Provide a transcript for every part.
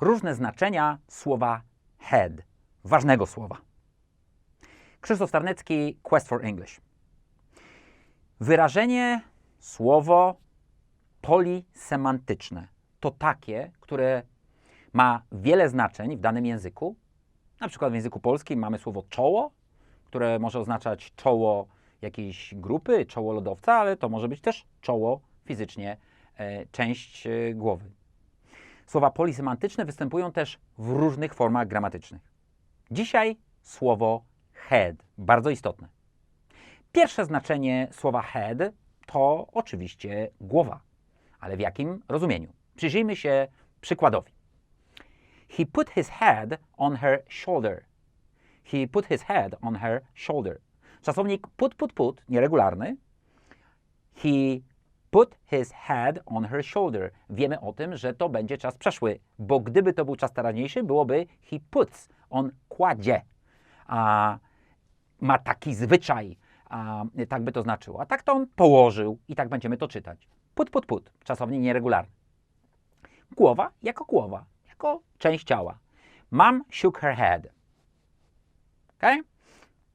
różne znaczenia słowa head, ważnego słowa. Krzysztof Starnecki, Quest for English. Wyrażenie, słowo polisemantyczne to takie, które ma wiele znaczeń w danym języku. Na przykład w języku polskim mamy słowo czoło, które może oznaczać czoło jakiejś grupy, czoło lodowca, ale to może być też czoło fizycznie, e, część e, głowy. Słowa polisemantyczne występują też w różnych formach gramatycznych. Dzisiaj słowo head, bardzo istotne. Pierwsze znaczenie słowa head to oczywiście głowa, ale w jakim rozumieniu? Przyjrzyjmy się przykładowi. He put his head on her shoulder. He put his head on her shoulder. Czasownik put, put, put, nieregularny. He put his head on her shoulder. Wiemy o tym, że to będzie czas przeszły, bo gdyby to był czas teraźniejszy, byłoby he puts, on kładzie. A, ma taki zwyczaj, a, tak by to znaczyło. A tak to on położył i tak będziemy to czytać. Put, put, put, czasownik nieregularny. Głowa jako głowa, jako część ciała. Mom shook her head. Okay?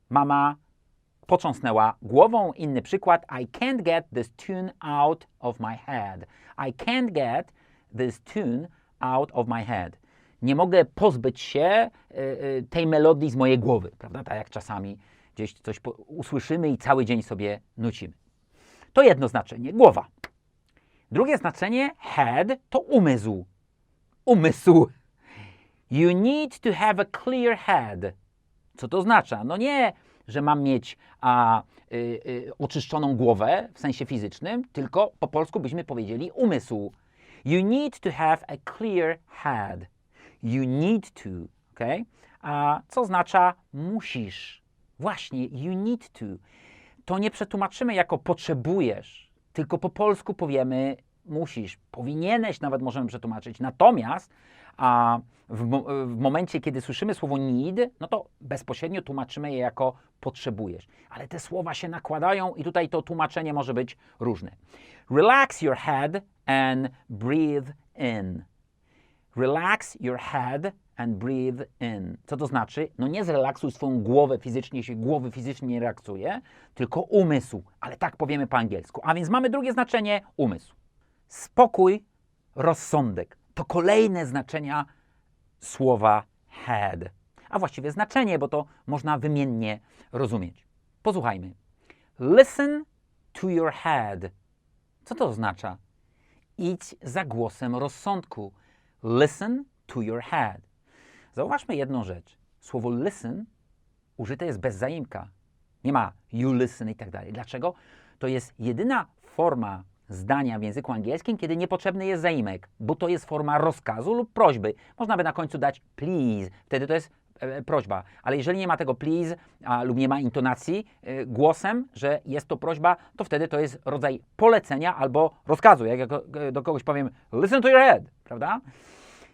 Mama potrząsnęła głową. Inny przykład. I can't get this tune out of my head. I can't get this tune out of my head. Nie mogę pozbyć się y, tej melodii z mojej głowy, prawda? Tak jak czasami gdzieś coś usłyszymy i cały dzień sobie nucimy. To jedno znaczenie, głowa. Drugie znaczenie, head, to umysł. Umysł. You need to have a clear head. Co to oznacza? No nie, że mam mieć a, y, y, oczyszczoną głowę w sensie fizycznym, tylko po polsku byśmy powiedzieli umysł. You need to have a clear head. You need to, ok? A co oznacza musisz? Właśnie, you need to. To nie przetłumaczymy jako potrzebujesz, tylko po polsku powiemy musisz, powinieneś nawet możemy przetłumaczyć. Natomiast a w, w momencie, kiedy słyszymy słowo need, no to bezpośrednio tłumaczymy je jako potrzebujesz. Ale te słowa się nakładają i tutaj to tłumaczenie może być różne. Relax your head and breathe in. Relax your head and breathe in. Co to znaczy? No nie zrelaksuj swoją głowę fizycznie, jeśli głowy fizycznie nie relaksuje, tylko umysł. Ale tak powiemy po angielsku. A więc mamy drugie znaczenie umysł. Spokój, rozsądek. To kolejne znaczenia słowa head. A właściwie znaczenie, bo to można wymiennie rozumieć. Posłuchajmy. Listen to your head. Co to oznacza? Idź za głosem rozsądku. Listen to your head. Zauważmy jedną rzecz. Słowo listen użyte jest bez zaimka. Nie ma you listen i tak dalej. Dlaczego? To jest jedyna forma zdania w języku angielskim, kiedy niepotrzebny jest zaimek, bo to jest forma rozkazu lub prośby. Można by na końcu dać please, wtedy to jest e, prośba. Ale jeżeli nie ma tego please a, lub nie ma intonacji e, głosem, że jest to prośba, to wtedy to jest rodzaj polecenia albo rozkazu. Jak ja ko- do kogoś powiem listen to your head, prawda?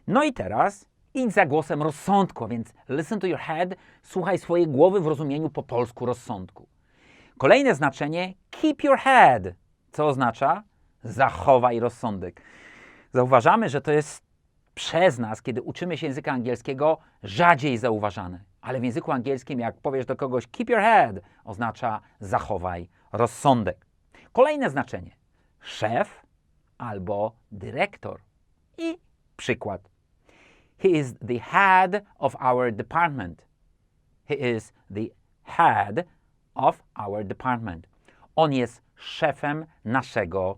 No i teraz idź za głosem rozsądku, więc listen to your head, słuchaj swojej głowy w rozumieniu po polsku rozsądku. Kolejne znaczenie keep your head, co oznacza zachowaj rozsądek. Zauważamy, że to jest przez nas, kiedy uczymy się języka angielskiego, rzadziej zauważane. Ale w języku angielskim, jak powiesz do kogoś keep your head, oznacza zachowaj rozsądek. Kolejne znaczenie szef albo dyrektor. I przykład. He is the head of our department. He is the head of our department. On jest szefem naszego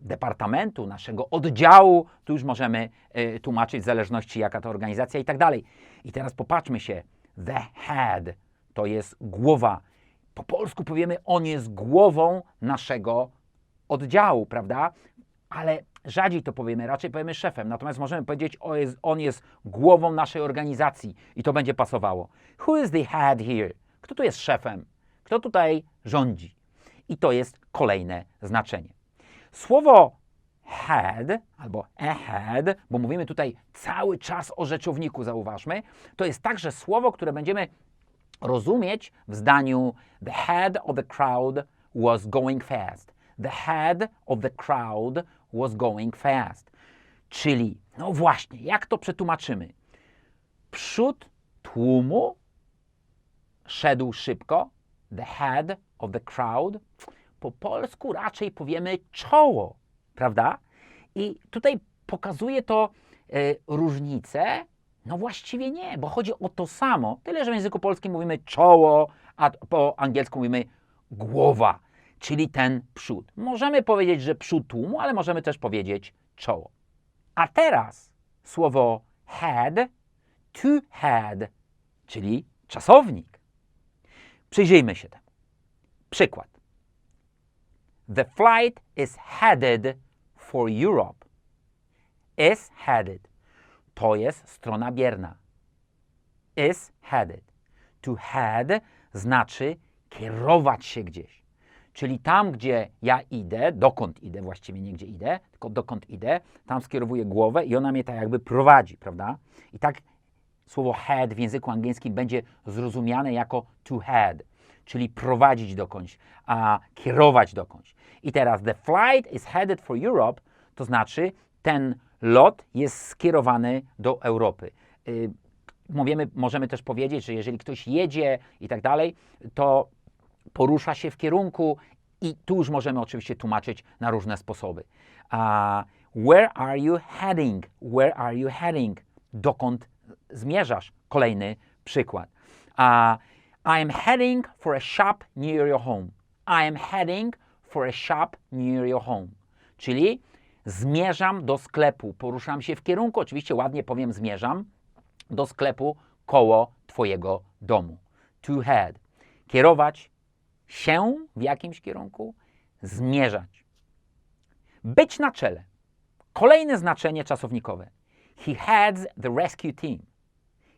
departamentu, naszego oddziału. Tu już możemy y, tłumaczyć w zależności jaka to organizacja i tak dalej. I teraz popatrzmy się. The head to jest głowa. Po polsku powiemy, on jest głową naszego oddziału, prawda? Ale rzadziej to powiemy, raczej powiemy szefem. Natomiast możemy powiedzieć, o jest, on jest głową naszej organizacji i to będzie pasowało. Who is the head here? Kto tu jest szefem? Kto tutaj rządzi? I to jest kolejne znaczenie. Słowo head albo a head, bo mówimy tutaj cały czas o rzeczowniku, zauważmy, to jest także słowo, które będziemy rozumieć w zdaniu The head of the crowd was going fast. The head of the crowd was going fast. Czyli No właśnie, jak to przetłumaczymy? Przód tłumu szedł szybko. The head of the crowd. Po polsku raczej powiemy czoło, prawda? I tutaj pokazuje to e, różnicę. No właściwie nie, bo chodzi o to samo. Tyle, że w języku polskim mówimy czoło, a po angielsku mówimy głowa, czyli ten przód. Możemy powiedzieć, że przód tłumu, ale możemy też powiedzieć czoło. A teraz słowo had, to had, czyli czasownik. Przyjrzyjmy się temu. Przykład. The flight is headed for Europe. Is headed. To jest strona bierna. Is headed. To head znaczy kierować się gdzieś. Czyli tam, gdzie ja idę, dokąd idę, właściwie nie gdzie idę, tylko dokąd idę, tam skierowuję głowę i ona mnie tak jakby prowadzi, prawda? I tak słowo head w języku angielskim będzie zrozumiane jako to head, czyli prowadzić dokądś, a kierować dokądś. I teraz the flight is headed for Europe, to znaczy ten lot jest skierowany do Europy. Y, Mówimy, możemy też powiedzieć, że jeżeli ktoś jedzie i tak dalej, to porusza się w kierunku i tu już możemy oczywiście tłumaczyć na różne sposoby. A where are you heading? Where are you heading? Dokąd zmierzasz? Kolejny przykład. A I am heading for a shop near your home. I am heading for a shop near your home. Czyli zmierzam do sklepu, poruszam się w kierunku, oczywiście ładnie powiem zmierzam, do sklepu koło Twojego domu. To head. Kierować się w jakimś kierunku, zmierzać. Być na czele. Kolejne znaczenie czasownikowe. He heads the rescue team.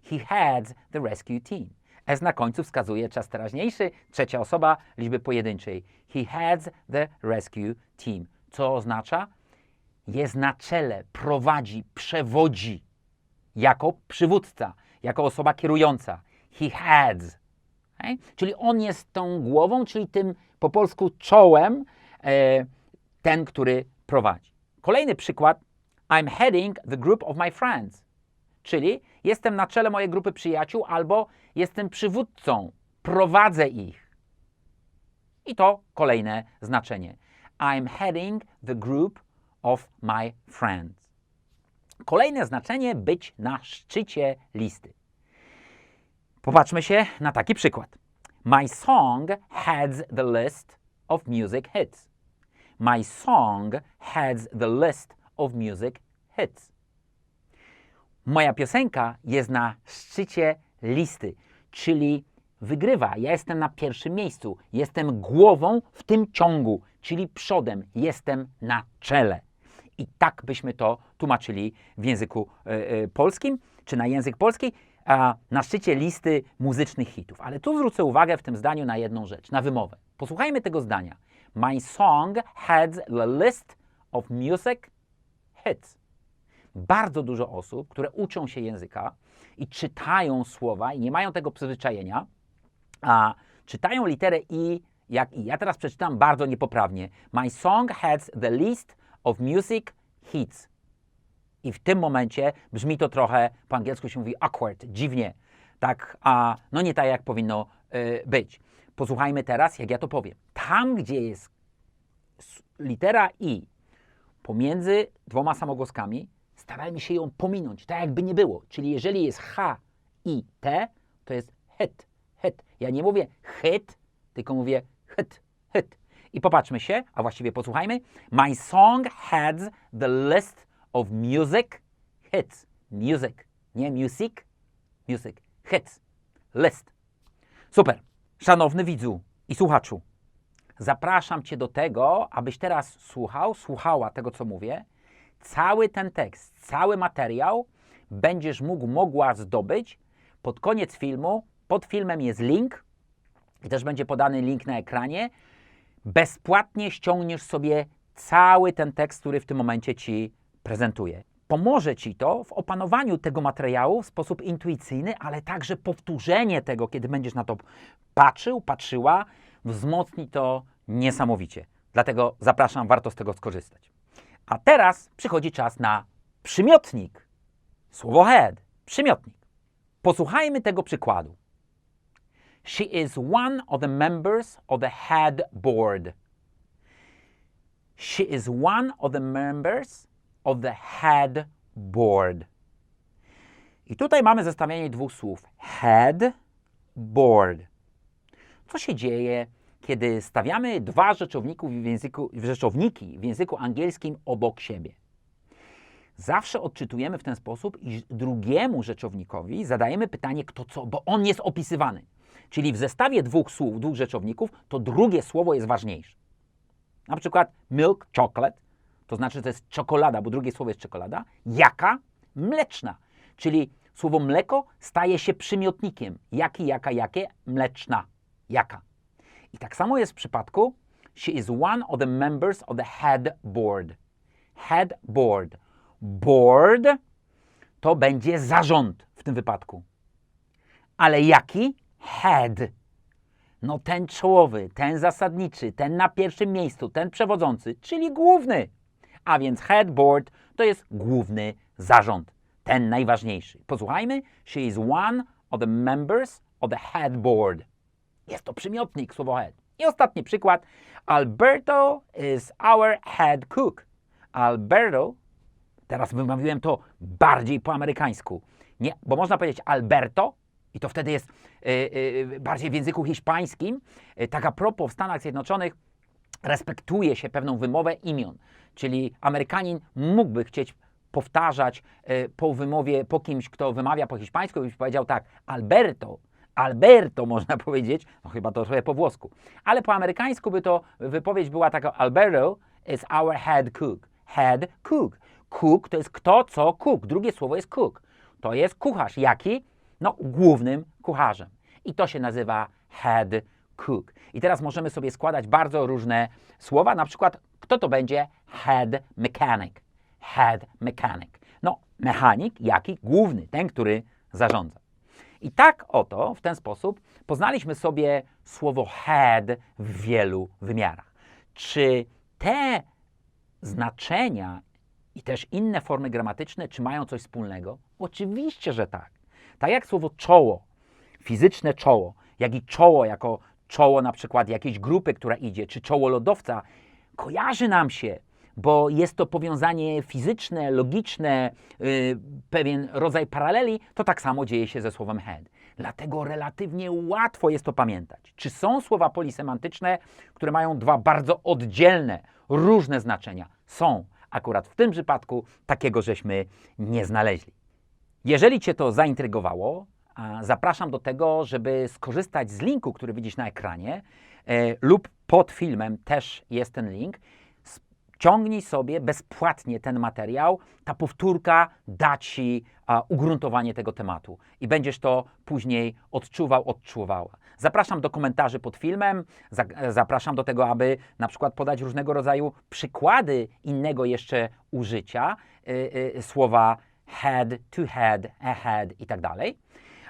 He heads the rescue team. S na końcu wskazuje czas teraźniejszy, trzecia osoba liczby pojedynczej. He heads the rescue team. Co oznacza? Jest na czele, prowadzi, przewodzi jako przywódca, jako osoba kierująca. He heads. Okay? Czyli on jest tą głową, czyli tym po polsku czołem, e, ten, który prowadzi. Kolejny przykład. I'm heading the group of my friends. Czyli jestem na czele mojej grupy przyjaciół albo jestem przywódcą, prowadzę ich. I to kolejne znaczenie. I'm heading the group of my friends. Kolejne znaczenie być na szczycie listy. Popatrzmy się na taki przykład. My song heads the list of music hits. My song heads the list of music hits. Moja piosenka jest na szczycie listy, czyli wygrywa. Ja jestem na pierwszym miejscu. Jestem głową w tym ciągu, czyli przodem. Jestem na czele. I tak byśmy to tłumaczyli w języku e, e, polskim, czy na język polski, a na szczycie listy muzycznych hitów. Ale tu zwrócę uwagę w tym zdaniu na jedną rzecz, na wymowę. Posłuchajmy tego zdania. My song heads the list of music hits. Bardzo dużo osób, które uczą się języka i czytają słowa i nie mają tego przyzwyczajenia, a czytają literę i jak i. Ja teraz przeczytam bardzo niepoprawnie. My song has the list of music hits. I w tym momencie brzmi to trochę, po angielsku się mówi awkward, dziwnie. Tak, a no nie tak jak powinno y, być. Posłuchajmy teraz, jak ja to powiem. Tam, gdzie jest litera i pomiędzy dwoma samogłoskami, starajmy się ją pominąć, tak jakby nie było. Czyli jeżeli jest H i T, to jest hit, hit. Ja nie mówię hit, tylko mówię hit, hit. I popatrzmy się, a właściwie posłuchajmy. My song has the list of music hits. Music, nie music, music, hits, list. Super. Szanowny widzu i słuchaczu, zapraszam Cię do tego, abyś teraz słuchał, słuchała tego, co mówię. Cały ten tekst, cały materiał będziesz mógł, mogła zdobyć pod koniec filmu. Pod filmem jest link i też będzie podany link na ekranie. Bezpłatnie ściągniesz sobie cały ten tekst, który w tym momencie Ci prezentuję. Pomoże Ci to w opanowaniu tego materiału w sposób intuicyjny, ale także powtórzenie tego, kiedy będziesz na to patrzył, patrzyła, wzmocni to niesamowicie. Dlatego zapraszam, warto z tego skorzystać. A teraz przychodzi czas na przymiotnik. Słowo had, przymiotnik. Posłuchajmy tego przykładu. She is one of the members of the head board. She is one of the members of the head board. I tutaj mamy zestawienie dwóch słów. Head, board. Co się dzieje, kiedy stawiamy dwa rzeczowników w języku, rzeczowniki w języku angielskim obok siebie? Zawsze odczytujemy w ten sposób, iż drugiemu rzeczownikowi zadajemy pytanie kto co, bo on jest opisywany. Czyli w zestawie dwóch słów, dwóch rzeczowników, to drugie słowo jest ważniejsze. Na przykład milk, chocolate, to znaczy, że to jest czekolada, bo drugie słowo jest czekolada. Jaka? Mleczna. Czyli słowo mleko staje się przymiotnikiem. Jaki, jaka, jakie? Mleczna. Jaka. I tak samo jest w przypadku she is one of the members of the head board. Head board. Board to będzie zarząd w tym wypadku. Ale jaki? Head. No ten czołowy, ten zasadniczy, ten na pierwszym miejscu, ten przewodzący, czyli główny. A więc headboard to jest główny zarząd, ten najważniejszy. Posłuchajmy. She is one of the members of the headboard. Jest to przymiotnik, słowo head. I ostatni przykład. Alberto is our head cook. Alberto, teraz wymawiłem to bardziej po amerykańsku. Nie, bo można powiedzieć Alberto i to wtedy jest y, y, bardziej w języku hiszpańskim. Y, tak a propos w Stanach Zjednoczonych respektuje się pewną wymowę imion. Czyli Amerykanin mógłby chcieć powtarzać y, po wymowie, po kimś, kto wymawia po hiszpańsku, byś powiedział tak, Alberto, Alberto można powiedzieć, no chyba to trochę po włosku, ale po amerykańsku by to wypowiedź była taka, Alberto is our head cook. Head cook. Cook to jest kto, co cook. Drugie słowo jest cook. To jest kucharz. Jaki? No, głównym kucharzem. I to się nazywa head cook. I teraz możemy sobie składać bardzo różne słowa, na przykład kto to będzie? Head mechanic. Head mechanic. No, mechanik, jaki? Główny, ten, który zarządza. I tak oto, w ten sposób, poznaliśmy sobie słowo head w wielu wymiarach. Czy te znaczenia i też inne formy gramatyczne, czy mają coś wspólnego? Oczywiście, że tak. Tak jak słowo czoło, fizyczne czoło, jak i czoło jako czoło na przykład jakiejś grupy, która idzie, czy czoło lodowca, kojarzy nam się, bo jest to powiązanie fizyczne, logiczne, yy, pewien rodzaj paraleli, to tak samo dzieje się ze słowem head. Dlatego relatywnie łatwo jest to pamiętać. Czy są słowa polisemantyczne, które mają dwa bardzo oddzielne, różne znaczenia? Są. Akurat w tym przypadku takiego żeśmy nie znaleźli. Jeżeli Cię to zaintrygowało, zapraszam do tego, żeby skorzystać z linku, który widzisz na ekranie, e, lub pod filmem też jest ten link. Ciągnij sobie bezpłatnie ten materiał. Ta powtórka da Ci a, ugruntowanie tego tematu i będziesz to później odczuwał, odczuwała. Zapraszam do komentarzy pod filmem, za, zapraszam do tego, aby na przykład podać różnego rodzaju przykłady innego jeszcze użycia y, y, słowa head, to head, ahead i tak dalej.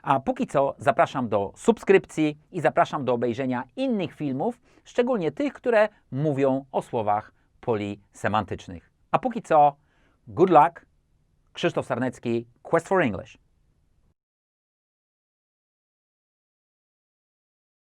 A póki co zapraszam do subskrypcji i zapraszam do obejrzenia innych filmów, szczególnie tych, które mówią o słowach polisemantycznych. A póki co, good luck, Krzysztof Sarnecki, Quest for English.